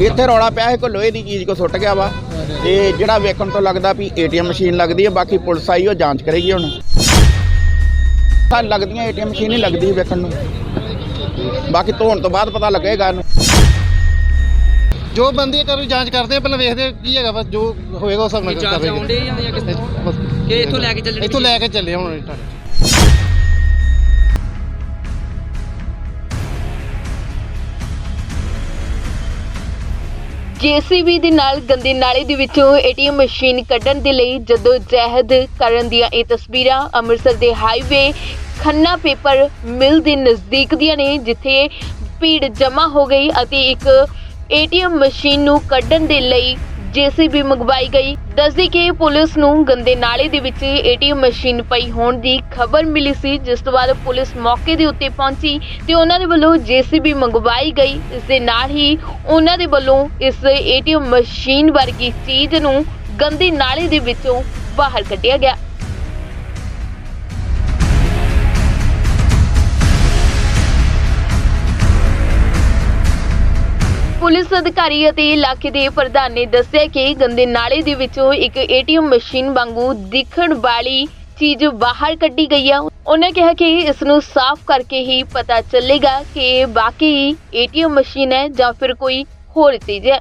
ਇੱਥੇ ਰੌਲਾ ਪਿਆ ਹੈ ਕੋਈ ਲੋਹੇ ਦੀ ਚੀਜ਼ ਕੋ ਸੁੱਟ ਗਿਆ ਵਾ। ਤੇ ਜਿਹੜਾ ਵੇਖਣ ਤੋਂ ਲੱਗਦਾ ਵੀ ਏਟੀਐਮ ਮਸ਼ੀਨ ਲੱਗਦੀ ਹੈ ਬਾਕੀ ਪੁਲਿਸ ਆਈ ਉਹ ਜਾਂਚ ਕਰੇਗੀ ਹੁਣ। ਤਾਂ ਲੱਗਦੀਆਂ ਏਟੀਐਮ ਮਸ਼ੀਨ ਹੀ ਲੱਗਦੀ ਵੇਖਣ ਨੂੰ। ਬਾਕੀ ਧੋਣ ਤੋਂ ਬਾਅਦ ਪਤਾ ਲੱਗੇਗਾ ਇਹਨੂੰ। ਜੋ ਬੰਦੀ ਕਰੂ ਜਾਂਚ ਕਰਦੇ ਆ ਪਹਿਲਾਂ ਵੇਖਦੇ ਆ ਕੀ ਹੈਗਾ ਬਸ ਜੋ ਹੋਏਗਾ ਉਸ ਹਿਸਾਬ ਨਾਲ ਚਾਰ ਕਰਾਂਗੇ ਆਉਂਦੇ ਜਾਂ ਕਿਸ ਕਿ ਇੱਥੋਂ ਲੈ ਕੇ ਚੱਲਣੇ ਇੱਥੋਂ ਲੈ ਕੇ ਚੱਲੇ ਹੁਣ ਤੁਹਾਡੇ ਜੀਸੀਬੀ ਦੇ ਨਾਲ ਗੰਦੇ ਨਾਲੇ ਦੇ ਵਿੱਚੋਂ ਏਟੀਐਮ ਮਸ਼ੀਨ ਕੱਢਣ ਦੇ ਲਈ ਜਦੋਂ ਜਹਿਦ ਕਰਨ ਦੀਆਂ ਇਹ ਤਸਵੀਰਾਂ ਅੰਮ੍ਰਿਤਸਰ ਦੇ ਹਾਈਵੇ ਖੰਨਾ ਪੇਪਰ ਮਿਲ ਦੇ ਨਜ਼ਦੀਕ ਦੀਆਂ ਨੇ, ਜਿੱਥੇ ਭੀੜ ਜਮ੍ਹਾਂ ਹੋ ਗਈ ਅਤੇ ਇੱਕ ਏਟੀਐਮ ਮਸ਼ੀਨ ਨੂੰ ਕੱਢਣ ਦੇ ਲਈ ਜੀਸੀਬੀ ਮੰਗਵਾਈ ਗਈ। ਦੱਸਦੀ ਕਿ ਪੁਲਿਸ ਨੂੰ ਗੰਦੇ ਨਾਲੇ ਦੇ ਵਿੱਚ ਏਟੀਐਮ ਮਸ਼ੀਨ ਪਈ ਹੋਣ ਦੀ ਖਬਰ ਮਿਲੀ ਸੀ, ਜਿਸ ਤੋਂ ਬਾਅਦ ਪੁਲਿਸ ਮੌਕੇ ਦੇ ਉੱਤੇ ਪਹੁੰਚੀ ਤੇ ਉਹਨਾਂ ਦੇ ਵੱਲੋਂ ਜੀਸੀਬੀ ਮੰਗਵਾਈ ਗਈ। ਇਸ ਦੇ ਨਾਲ ਹੀ ਉਹਨਾਂ ਦੇ ਵੱਲੋਂ ਇਸ ਏਟੀਐਮ ਮਸ਼ੀਨ ਵਰਗੀ ਚੀਜ਼ ਨੂੰ ਗੰਦੇ ਨਾਲੇ ਦੇ ਵਿੱਚੋਂ ਬਾਹਰ ਕੱਢਿਆ ਗਿਆ। ਪੁਲਿਸ ਅਧਿਕਾਰੀ ਅਤੇ ਇਲਾਕੇ ਦੇ ਪ੍ਰਧਾਨ ਨੇ ਦੱਸਿਆ ਕਿ ਗੰਦੇ ਨਾਲੇ ਦੇ ਵਿੱਚੋਂ ਇੱਕ ਏਟੀਐਮ ਮਸ਼ੀਨ ਵਾਂਗੂ ਦਿਖਣ ਵਾਲੀ ਚੀਜ਼ ਬਾਹਰ ਕੱਢੀ ਗਈ ਆ। ਉਹਨੇ ਕਿਹਾ ਕਿ ਇਸ ਨੂੰ ਸਾਫ਼ ਕਰਕੇ ਹੀ ਪਤਾ ਚੱਲੇਗਾ ਕਿ ਇਹ ਵਾਕਈ ਏਟੀਐਮ ਮਸ਼ੀਨ ਹੈ ਜਾਂ ਫਿਰ ਕੋਈ ਹੋਰ ਚੀਜ਼ ਹੈ।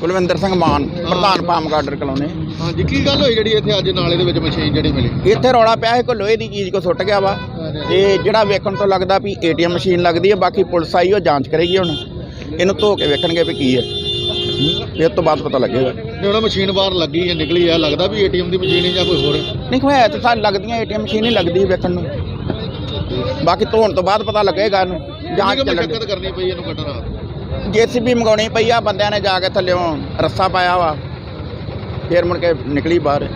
ਕੁਲਵਿੰਦਰ ਸਿੰਘ ਮਾਨ ਪ੍ਰਧਾਨ ਪਾਮ ਗਾਰਡਰ ਕਲੋਨੀ। ਹਾਂਜੀ ਕੀ ਗੱਲ ਹੋਈ ਜਿਹੜੀ ਇੱਥੇ ਅੱਜ ਨਾਲੇ ਦੇ ਵਿੱਚ ਮਸ਼ੀਨ ਜਿਹੜੀ ਮਿਲੀ? ਇੱਥੇ ਰੌਲਾ ਪਿਆ ਹੈ ਕੋਈ ਲੋਹੇ ਦੀ ਚੀਜ਼ ਕੋ ਸੁੱਟ ਗਿਆ ਵਾ। ਤੇ ਜਿਹੜਾ ਵੇਖਣ ਤੋਂ ਲੱਗਦਾ ਵੀ ਏਟੀਐਮ ਮਸ਼ੀਨ ਲੱਗਦੀ ਹੈ ਬਾਕੀ ਪੁਲਿਸ ਆਈ ਉਹ ਜਾਂਚ ਕਰੇਗੀ ਹੁਣ। ਇਹਨੂੰ ਧੋ ਕੇ ਵੇਖਣਗੇ ਵੀ ਕੀ ਹੈ। ਫਿਰ ਤੋਂ ਬਾਅਦ ਪਤਾ ਲੱਗੇਗਾ। ਤੇ ਉਹਨਾਂ ਮਸ਼ੀਨ ਬਾਹਰ ਲੱਗੀ ਹੈ ਨਿਕਲੀ ਹੈ ਲੱਗਦਾ ਵੀ ਏਟੀਐਮ ਦੀ ਮਸ਼ੀਨ ਹੈ ਜਾਂ ਕੋਈ ਹੋਰ ਨਹੀਂ ਹੋਇਆ ਤੇ ਸਾਨੂੰ ਲੱਗਦੀਆਂ ਏਟੀਐਮ ਮਸ਼ੀਨ ਹੀ ਲੱਗਦੀ ਹੈ ਵੇਖਣ ਨੂੰ। ਬਾਕੀ ਧੋਣ ਤੋਂ ਬਾਅਦ ਪਤਾ ਲੱਗੇਗਾ ਇਹਨੂੰ। ਜਾਂਚ ਕਿੰਨੀ ਕੁ ਚੱਲਣ ਮੁਸ਼ੱਕਤ ਕਰਨੀ ਪਈ ਇਹਨੂੰ ਕੱਢਣ ਵਾਸਤੇ ਜੀਸੀਬੀ ਮੰਗਾਉਣੀ ਪਈ ਆ ਬੰਦਿਆਂ ਨੇ ਜਾ ਕੇ ਥੱਲਿਓਂ ਰੱਸਾ ਪਾਇਆ ਵਾ। ਫਿਰ ਮੁੜ ਕੇ ਨਿਕਲੀ ਬਾਹਰ।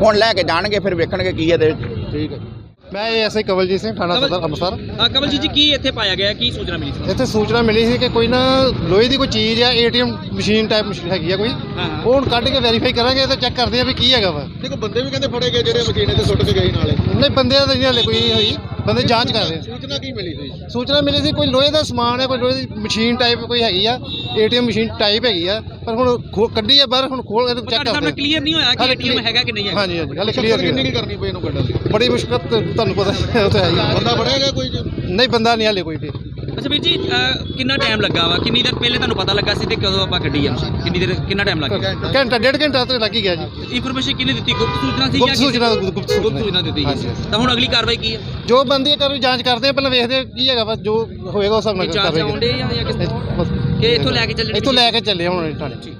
ਹੁਣ ਲੈ ਕੇ ਜਾਣਗੇ ਫਿਰ ਵੇਖਣਗੇ ਕੀ ਇਹਦੇ ਵਿੱਚ। ਠੀਕ ਹੈ। ਮੈਂ ਐਸਆਈ ਕਵਲਜੀਤ ਸਿੰਘ ਥਾਣਾ ਕਵਲ- ਸਦਰ ਅੰਮ੍ਰਿਤਸਰ। ਹਾਂ ਕਮਲ ਜੀ ਕੀ ਇੱਥੇ ਪਾਇਆ ਗਿਆ? ਕੀ ਸੂਚਨਾ ਮਿਲੀ ਸੀ? ਇੱਥੇ ਸੂਚਨਾ ਮਿਲੀ ਸੀ ਕਿ ਕੋਈ ਨਾ ਲੋਹੇ ਦੀ ਕੋਈ ਚੀਜ਼ ਆ ਏਟੀਐਮ ਮਸ਼ੀਨ ਟਾਈਪ ਮਸ਼ੀਨ ਹੈਗੀ ਆ ਕੋਈ ਹਾਂ ਹਾਂ। ਉਹ ਹੁਣ ਕੱਢ ਕੇ ਵੈਰੀਫਾਈ ਕਰਾਂਗੇ ਤੇ ਚੈੱਕ ਕਰਦੇ ਆ ਵੀ ਕੀ ਹੈਗਾ ਵਾ। ਦੇਖੋ ਬੰਦੇ ਵੀ ਕਹਿੰਦੇ ਫੜੇ ਗਏ ਜਿਹੜੇ ਮਸ਼ੀਨ ਤੇ ਸੁੱਟ ਕੇ ਗਏ ਨਾਲੇ। ਨਹੀਂ ਬੰਦਿਆਂ ਦਾ ਨਹੀਂ ਹਲੇ ਕੋਈ ਹੋਈ। ਬੰਦੇ ਜਾਂਚ ਕਰ ਰਹੇ ਸੂਚਨਾ ਕੀ ਮਿਲੀ ਸੀ? ਸੂਚਨਾ ਮਿਲੀ ਸੀ ਕੋਈ ਲੋਹੇ ਦਾ ਸਮਾਨ ਹੈ ਕੋਈ ਲੋਹੇ ਦੀ ਮਸ਼ੀਨ ਟਾਈਪ ਕੋਈ ਹੈਗੀ ਆ ਏਟੀਐਮ ਮਸ਼ੀਨ ਟਾਈਪ ਹੈਗੀ ਆ ਪਰ ਹੁਣ ਖੋ- ਕੱਢੀ ਆ ਬਾਹਰ ਹੁਣ ਖੋਲ ਕੇ ਚੈੱਕ ਤੁਹਾਡੇ ਸਾਹਮਣੇ ਕਰਦੇ ਕਲੀਅਰ ਨਹੀਂ ਹੋਇਆ ਕਿ ਹਾਲੇ ਏਟੀਐਮ clear- ਹੈਗਾ ਕਿ ਨਹੀਂ ਹੈਗਾ? ਹਾਂਜੀ ਹਾਂਜੀ ਹਲੇ ਕਲੀਅਰ ਕਿੰਨੀ ਕਰਨੀ ਪਈ ਇਹਨੂੰ ਕੱਢਣ ਦੀ ਬੜੀ ਮੁਸ਼ਕਲ ਤੁਹਾਨੂੰ ਪਤਾ ਹੈ ਉਹ ਤਾਂ ਹੈ ਹੀ ਬੰਦਾ ਫੜਿਆਗਾ ਕੋਈ? ਨਹੀਂ ਬੰਦਾ ਨਹੀਂ ਹਲੇ ਕੋਈ ਤੇ। ਅੱਛਾ ਵੀਰ ਜੀ ਅਹ, ਕਿੰਨਾ ਟਾਈਮ ਲੱਗਾ ਵਾ? ਕਿੰਨੀ ਦੇਰ ਪਹਿਲੇ ਤੁਹਾਨੂੰ ਪਤਾ ਲੱਗਾ ਸੀ ਤੇ ਕਦੋਂ ਆਪਾਂ ਕੱਢੀ ਆ ਕਿੰਨੀ ਦੇਰ ਕਿੰਨਾ ਟਾਈਮ ਲੱਗ ਗਿਆ? ਘੰਟਾ ਡੇਢ ਘੰਟਾ ਤੇ ਲੱਗ ਹੀ ਗਿਆ ਜੀ। ਇਨਫੋਰਮੇਸ਼ਨ ਕਿਹਨੇ ਦਿੱਤੀ? ਗੁਪਤ ਸੂਚਨਾ ਸੀ ਗੁਪਤ ਕਿਸੇ- ਸੂਚਨਾ ਗੁਪਤ ਗੁਪਤ ਸੂਚਨਾ। ਸੂਚਨਾ ਦਿੱਤੀ ਹਾਂਜੀ, ਗਈ ਹਾਂਜੀ। ਤਾਂ ਹੁਣ ਅਗਲੀ ਕਾਰਵਾਈ ਕੀ ਹੈ ਜੋ ਬੰਦੀ ਹੈ ਕਰੂ ਜਾਂਚ ਕਰਦੇ ਆ ਪਹਿਲਾਂ ਵੇਖਦੇ ਆ ਕੀ ਹੈਗਾ ਬਸ ਜੋ ਹੋਏਗਾ ਉਸ ਹਿਸਾਬ ਨਾਲ ਚਾਰ ਕਰਾਂਗੇ ਆਉਂਦੇ ਜਾਂ ਜਾਂ ਕਿਸ ਤਰ੍ਹਾਂ? ਬਸ। ਕਿ ਇੱਥੋਂ ਲੈ ਕੇ ਚੱਲਣੇ ਇੱਥੋਂ ਲੈ ਕੇ ਚੱਲੇ ਹੁਣ ਥਾਣੇ।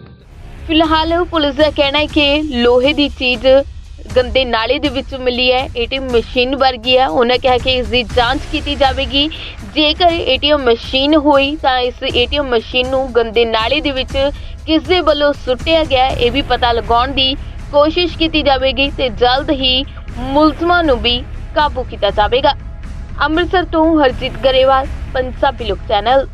ਫਿਲਹਾਲ ਪੁਲਿਸ ਦਾ ਕਹਿਣਾ ਹੈ ਕਿ ਲੋਹੇ ਦੀ ਚੀਜ਼ ਗੰਦੇ ਨਾਲੇ ਦੇ ਵਿੱਚ ਮਿਲੀ ਹੈ ਏਟੀਐਮ ਮਸ਼ੀਨ ਵਰਗੀ ਹੈ। ਉਹਨਾਂ ਕਿਹਾ ਕਿ ਇਸ ਦੀ ਜਾਂਚ ਕੀਤੀ ਜਾਵੇਗੀ। ਜੇਕਰ ਏਟੀਐਮ ਮਸ਼ੀਨ ਹੋਈ, ਤਾਂ ਇਸ ਏਟੀਐਮ ਮਸ਼ੀਨ ਨੂੰ ਗੰਦੇ ਨਾਲੇ ਦੇ ਵਿੱਚ ਕਿਸ ਦੇ ਵੱਲੋਂ ਸੁੱਟਿਆ ਗਿਆ ਇਹ ਵੀ ਪਤਾ ਲਗਾਉਣ ਦੀ ਕੋਸ਼ਿਸ਼ ਕੀਤੀ ਜਾਵੇਗੀ ਤੇ ਜਲਦ ਹੀ ਮੁਲਜ਼ਮਾਂ ਨੂੰ ਵੀ ਕਾਬੂ ਕੀਤਾ ਜਾਵੇਗਾ। ਅੰਮ੍ਰਿਤਸਰ ਤੋਂ ਹਰਜੀਤ ਗਰੇਵਾਲ, ਪੰਜਾਬੀ ਲੋਕ ਚੈਨਲ।